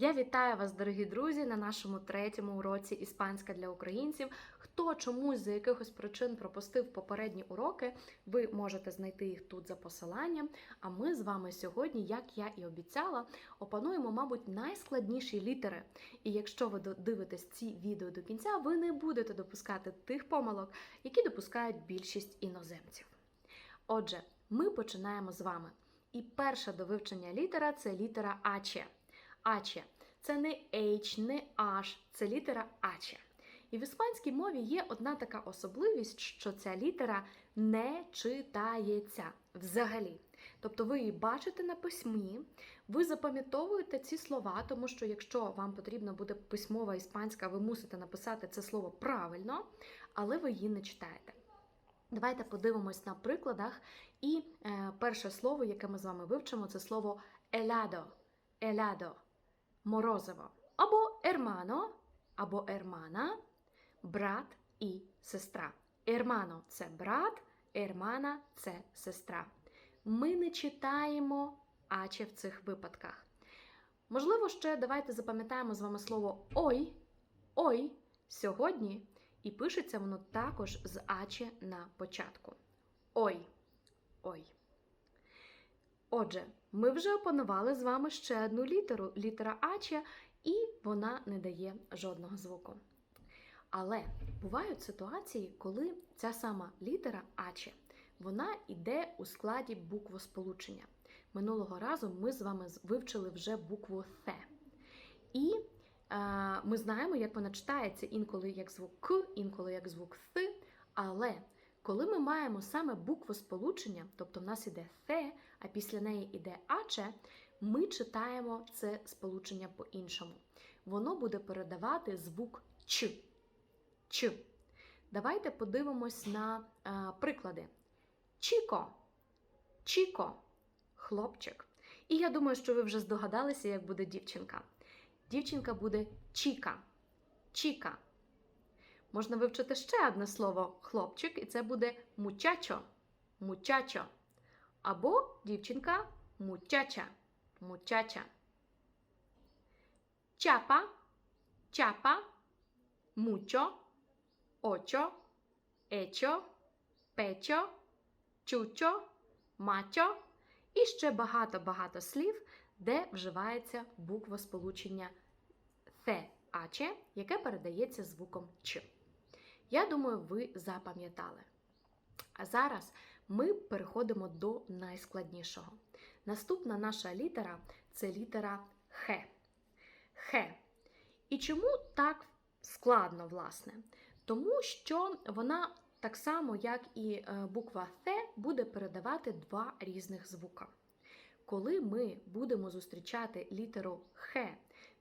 Я вітаю вас, дорогі друзі, на нашому третьому уроці Іспанська для українців. Хто чомусь за якихось причин пропустив попередні уроки, ви можете знайти їх тут за посиланням. А ми з вами сьогодні, як я і обіцяла, опануємо, мабуть, найскладніші літери. І якщо ви дивитесь ці відео до кінця, ви не будете допускати тих помилок, які допускають більшість іноземців. Отже, ми починаємо з вами. І перша до вивчення літера це літера Аче. Аче. Це не H, не H, це літера Аче. І в іспанській мові є одна така особливість, що ця літера не читається взагалі. Тобто ви її бачите на письмі, ви запам'ятовуєте ці слова, тому що якщо вам потрібна буде письмова іспанська, ви мусите написати це слово правильно, але ви її не читаєте. Давайте подивимось на прикладах. І е, перше слово, яке ми з вами вивчимо, це слово еладо. Еладо морозиво. Або ермано, або ермана, брат і сестра. Ермано це брат, ермана це сестра. Ми не читаємо аче в цих випадках. Можливо, ще давайте запам'ятаємо з вами слово ой, ой сьогодні, і пишеться воно також з аче на початку. Ой, ой. Отже, ми вже опанували з вами ще одну літеру, літера Аче, і вона не дає жодного звуку. Але бувають ситуації, коли ця сама літера Аче, вона йде у складі буквосполучення. Минулого разу ми з вами вивчили вже букву Th. І е, ми знаємо, як вона читається інколи як звук К, інколи як звук Th, але коли ми маємо саме букву сполучення, тобто в нас іде «the», а після неї іде аче, ми читаємо це сполучення по-іншому. Воно буде передавати звук Ч. Ч. Давайте подивимось на а, приклади. Чіко, Чіко, хлопчик. І я думаю, що ви вже здогадалися, як буде дівчинка. Дівчинка буде Чіка. Чіка. Можна вивчити ще одне слово хлопчик, і це буде мучачо. Мучачо. Або дівчинка мучача. Мучача. Чапа, чапа, мучо, очо, ечо, печо, чучо, мачо і ще багато-багато слів, де вживається буква сполучення «θε», аче, яке передається звуком Ч. Я думаю, ви запам'ятали. А зараз ми переходимо до найскладнішого. Наступна наша літера це літера Х. Х. І чому так складно, власне? Тому що вона так само, як і е, буква Th, буде передавати два різних звука. Коли ми будемо зустрічати літеру Х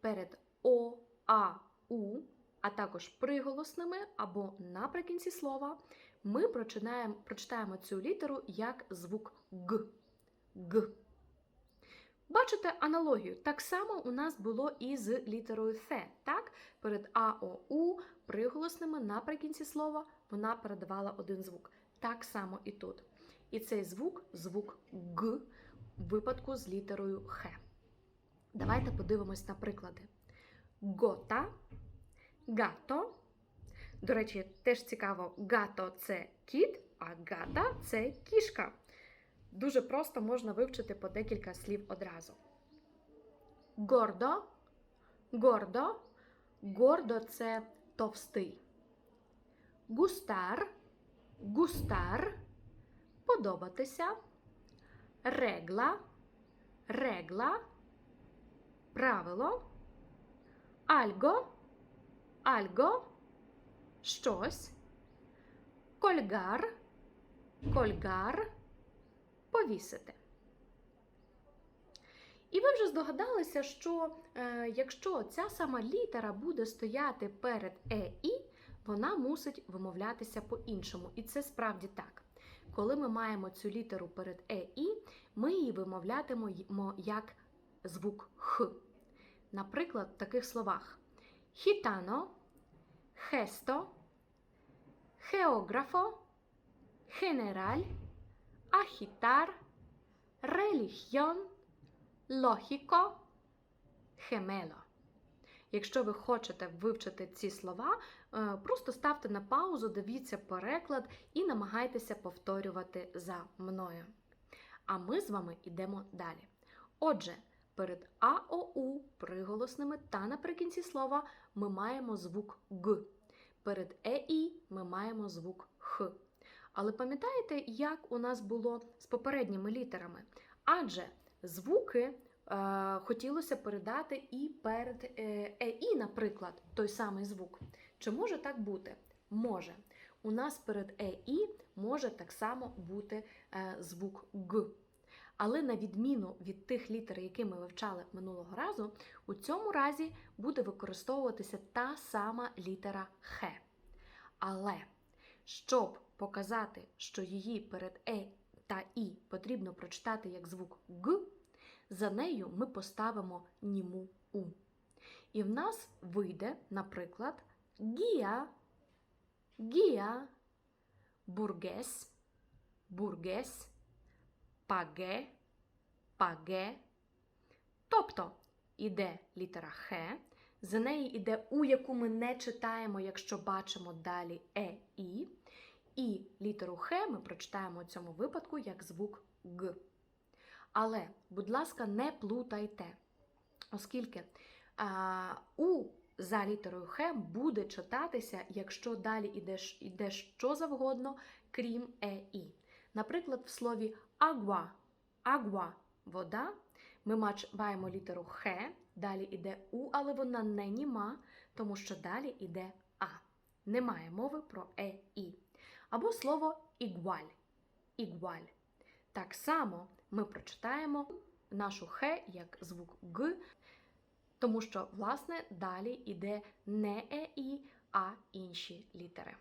перед О, А, У, а також приголосними або наприкінці слова, ми прочинаємо, прочитаємо цю літеру як звук Г. Г. Бачите аналогію? Так само у нас було і з літерою Th. Так? Перед А, О, У приголосними наприкінці слова вона передавала один звук. Так само і тут. І цей звук звук Г в випадку з літерою Х. Давайте подивимось на приклади. Гота гато. До речі, теж цікаво, гато це кіт, а гата це кішка. Дуже просто можна вивчити по декілька слів одразу. Гордо, гордо, гордо це товстий. Густар, густар, подобатися. Регла, регла, правило. Альго альго щось, кольгар, кольгар повісити. І ви вже здогадалися, що е, якщо ця сама літера буде стояти перед е і, вона мусить вимовлятися по-іншому. І це справді так. Коли ми маємо цю літеру перед е і, ми її вимовлятимемо як звук Х. Наприклад, в таких словах gitano, gesto, geógrafo, general, agitar, religión, lógico, Хемело. Якщо ви хочете вивчити ці слова, е, просто ставте на паузу, дивіться переклад і намагайтеся повторювати за мною. А ми з вами йдемо далі. Отже, перед АОУ приголосними та наприкінці слова ми маємо звук Г. Перед ЕІ ми маємо звук Х. Але пам'ятаєте, як у нас було з попередніми літерами? Адже звуки е, хотілося передати і перед е, ЕІ, наприклад, той самий звук. Чи може так бути? Може. У нас перед ЕІ може так само бути е, звук Г. Але на відміну від тих літер, які ми вивчали минулого разу, у цьому разі буде використовуватися та сама літера Х. Але щоб показати, що її перед Е та І потрібно прочитати як звук Г, за нею ми поставимо німу У. І в нас вийде, наприклад, гія, гія, бургес, бургес, паге, паге. Тобто іде літера Х, за неї йде У, яку ми не читаємо, якщо бачимо далі Е, І. І літеру Х ми прочитаємо у цьому випадку як звук Г. Але, будь ласка, не плутайте, оскільки а, У за літерою Х буде читатися, якщо далі йде, йде що завгодно, крім Е, І. Наприклад, в слові агва, агва вода, ми маємо літеру Х, далі йде У, але вона не німа, тому що далі йде А. Немає мови про Е, І. Або слово ігваль. Ігваль. Так само ми прочитаємо нашу Х як звук Г, тому що, власне, далі йде не Е, І, а інші літери.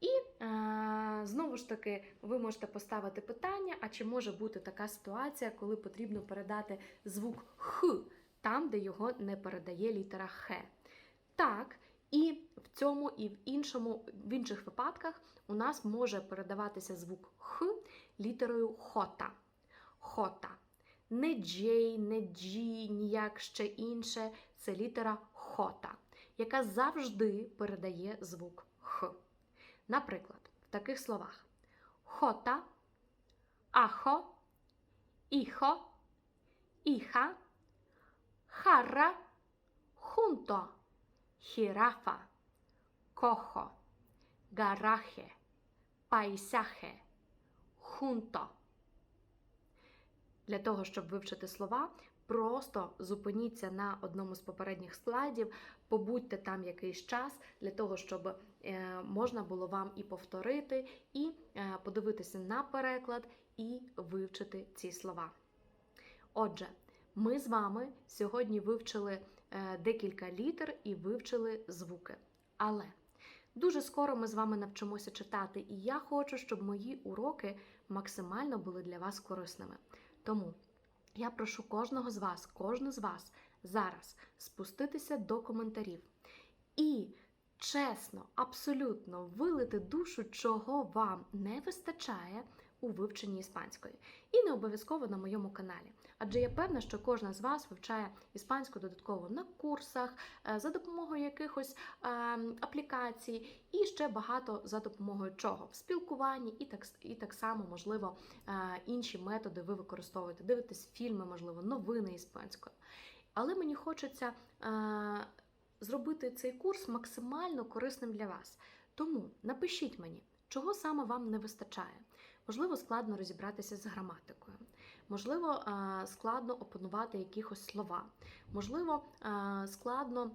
І е, знову ж таки, ви можете поставити питання: а чи може бути така ситуація, коли потрібно передати звук Х там, де його не передає літера Х? Так, і в цьому, і в іншому, в інших випадках у нас може передаватися звук Х літерою хота. Хота. Не джей, не джі, ніяк ще інше. Це літера хота, яка завжди передає звук. Наприклад, в таких словах: хота, ахо, іхо, іха, харра, хунто, хірафа, кохо, гарахе, пайсахе, хунто. Для того, щоб вивчити слова, просто зупиніться на одному з попередніх слайдів, побудьте там якийсь час для того, щоб е, можна було вам і повторити, і е, подивитися на переклад, і вивчити ці слова. Отже, ми з вами сьогодні вивчили е, декілька літер і вивчили звуки. Але дуже скоро ми з вами навчимося читати, і я хочу, щоб мої уроки максимально були для вас корисними. Тому я прошу кожного з вас, кожну з вас зараз спуститися до коментарів і чесно, абсолютно вилити душу, чого вам не вистачає у вивченні іспанської. І не обов'язково на моєму каналі. Адже я певна, що кожна з вас вивчає іспанську додатково на курсах, е, за допомогою якихось е, аплікацій, і ще багато за допомогою чого в спілкуванні, і так і так само, можливо, е, інші методи ви використовуєте. Дивитесь фільми, можливо, новини іспанською. Але мені хочеться е, зробити цей курс максимально корисним для вас. Тому напишіть мені, чого саме вам не вистачає. Можливо, складно розібратися з граматикою, можливо, складно опанувати якихось слова, можливо, складно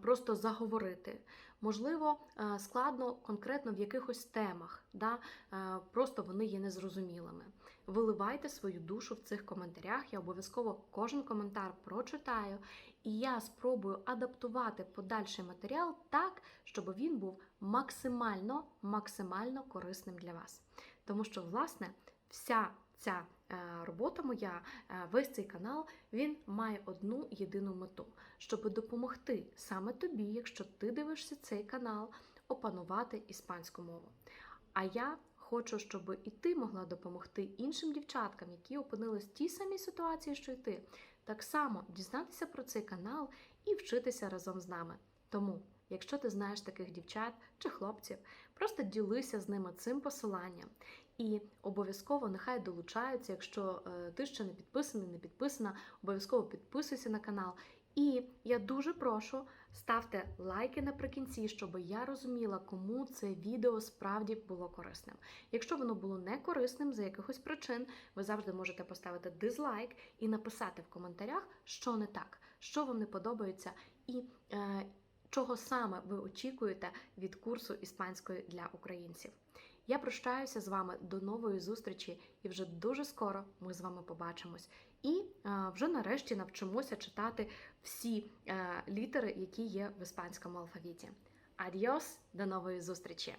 просто заговорити, можливо, складно конкретно в якихось темах, да? просто вони є незрозумілими. Виливайте свою душу в цих коментарях. Я обов'язково кожен коментар прочитаю, і я спробую адаптувати подальший матеріал так, щоб він був максимально максимально корисним для вас. Тому що, власне, вся ця е, робота моя, е, весь цей канал, він має одну єдину мету, щоб допомогти саме тобі, якщо ти дивишся цей канал, опанувати іспанську мову. А я хочу, щоб і ти могла допомогти іншим дівчаткам, які опинились в тій самій ситуації, що й ти. так само дізнатися про цей канал і вчитися разом з нами. Тому, якщо ти знаєш таких дівчат чи хлопців, просто ділися з ними цим посиланням. І обов'язково нехай долучаються, якщо е, ти ще не підписаний, не підписана, обов'язково підписуйся на канал. І я дуже прошу ставте лайки наприкінці, щоб я розуміла, кому це відео справді було корисним. Якщо воно було не корисним за якихось причин, ви завжди можете поставити дизлайк і написати в коментарях, що не так, що вам не подобається, і е, чого саме ви очікуєте від курсу іспанської для українців. Я прощаюся з вами до нової зустрічі, і вже дуже скоро ми з вами побачимось. І е, вже нарешті навчимося читати всі е, літери, які є в іспанському алфавіті. Адіос, до нової зустрічі!